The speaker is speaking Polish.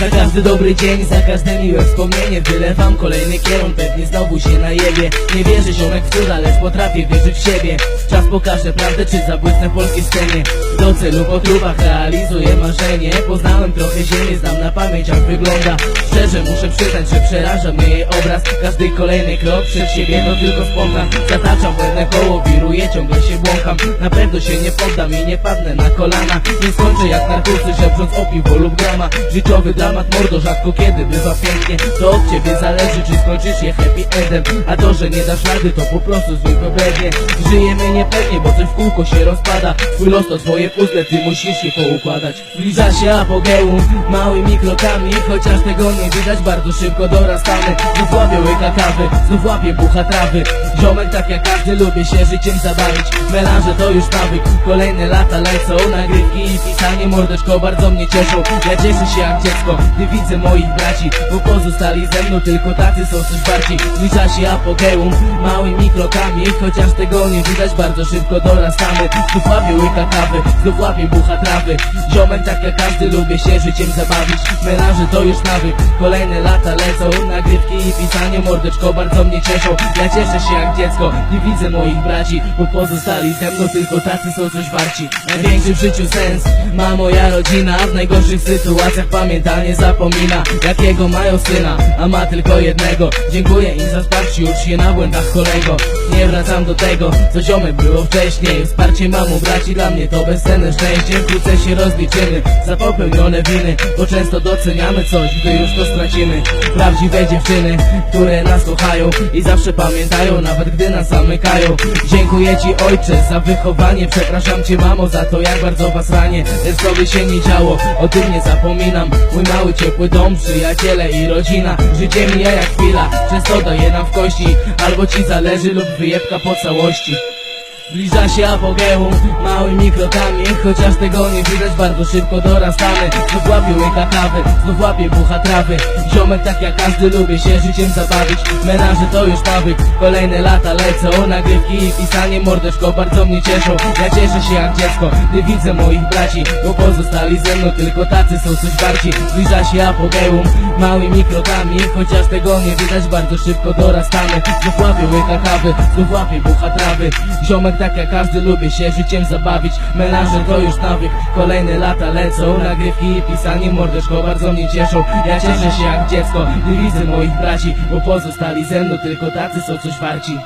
Za każdy dobry dzień, za każde miłe wspomnienie Wylewam kolejny kierunek, pewnie znowu się najebie. Nie wierzę ziomek w cuda, lecz potrafię wierzyć w siebie. Czas pokaże prawdę, czy zabłysnę polskiej scenie. Do celu po klubach realizuję marzenie. Poznałem trochę ziemi, znam na pamięć jak wygląda Szczerze muszę przyznać, że przeraża mnie jej obraz. Każdy kolejny krok przed siebie to tylko spontan Zataczam błędne koło, wiruję, ciągle się błąkam. Na pewno się nie poddam i nie padnę na kolana. Nie skończę jak narkotycy, szepcząc o piwo lub grama Życiowy dramat mordo rzadko kiedy bywa pięknie. To od ciebie zależy, czy skończysz je happy endem. A to, że nie dasz rady, to po prostu zwykłe brednie Żyjemy niepewnie, bo coś w kółko się rozpada. Twój los to twoje puzzle, ty musisz je poukładać. Zbliża się apogeum, małymi krokami Chociaż tego nie widać, bardzo szybko dorastamy. Znów łapię łyka kawy, znów łapię bucha trawy. Ziomek tak jak każdy, lubię się życiem zabawić. Melanże to już nawyk, kolejne lata lecą Nagrywki i pisanie, mordeczko bardzo mnie cieszą. Ja cieszę się jak dziecko, gdy widzę moich braci. Bo pozostali ze mną, tylko tacy są coś bardziej Zbliża się apogeum, małymi krokami Chociaż tego nie widać, bardzo szybko dorastamy. Znów łapię łyka kawy, znów łapię bucha trawy. Ziomek tak jak każdy, lubię się życiem zabawić. Melanże to już nawyk, kolejne lata lecą. Nagrywki i pisanie, mordeczko bardzo mnie cieszą. Ja cieszę się jak dziecko, gdy widzę moich braci Bo pozostali ze mną, tylko tacy są coś warci. Największy w życiu sens ma moja rodzina W najgorszych sytuacjach pamięta, nie zapomina. Jakiego mają syna, a ma tylko jednego. Dziękuję im za wsparcie, już się na błędach kolego Nie wracam do tego, co ziomek było wcześniej. Wsparcie mam u braci, dla mnie to bezcenne szczęście. Wkrótce się rozliczymy za popełnione winy Bo często doceniamy coś, gdy już to stracimy. Prawdziwe dziewczyny, które nas kochają I zawsze pamiętają, nawet gdy nas zamykają. Dziękuję ci ojcze za wychowanie. Przepraszam cię mamo za to jak bardzo was ranię. Lecz by się nie działo, o tym nie zapominam. Mój mały ciepły dom, przyjaciele i rodzina. Życie mija jak chwila, często daje nam w kości. Albo ci zależy lub wyjebka po całości Zbliża się apogeum małymi krokami Chociaż tego nie widać, bardzo szybko dorastamy. Znów łapię łyka kawy, znów łapię bucha trawy. Ziomek tak jak każdy, lubię się życiem zabawić. Menaże to już nawyk, kolejne lata lecą. Nagrywki i pisanie, mordeczko bardzo mnie cieszą. Ja cieszę się jak dziecko, gdy widzę moich braci Bo pozostali ze mną, tylko tacy są coś bardziej Zbliża się apogeum małymi krokami Chociaż tego nie widać, bardzo szybko dorastamy. Znów łapię łyka kawy, znów łapię bucha trawy. Ziomek tak jak każdy, lubię się życiem zabawić. Melanże to już nawyk, kolejne lata lecą Nagrywki i pisanie, mordeczko bardzo mnie cieszą. Ja cieszę się jak dziecko, gdy widzę moich braci Bo pozostali ze mną, tylko tacy są coś warci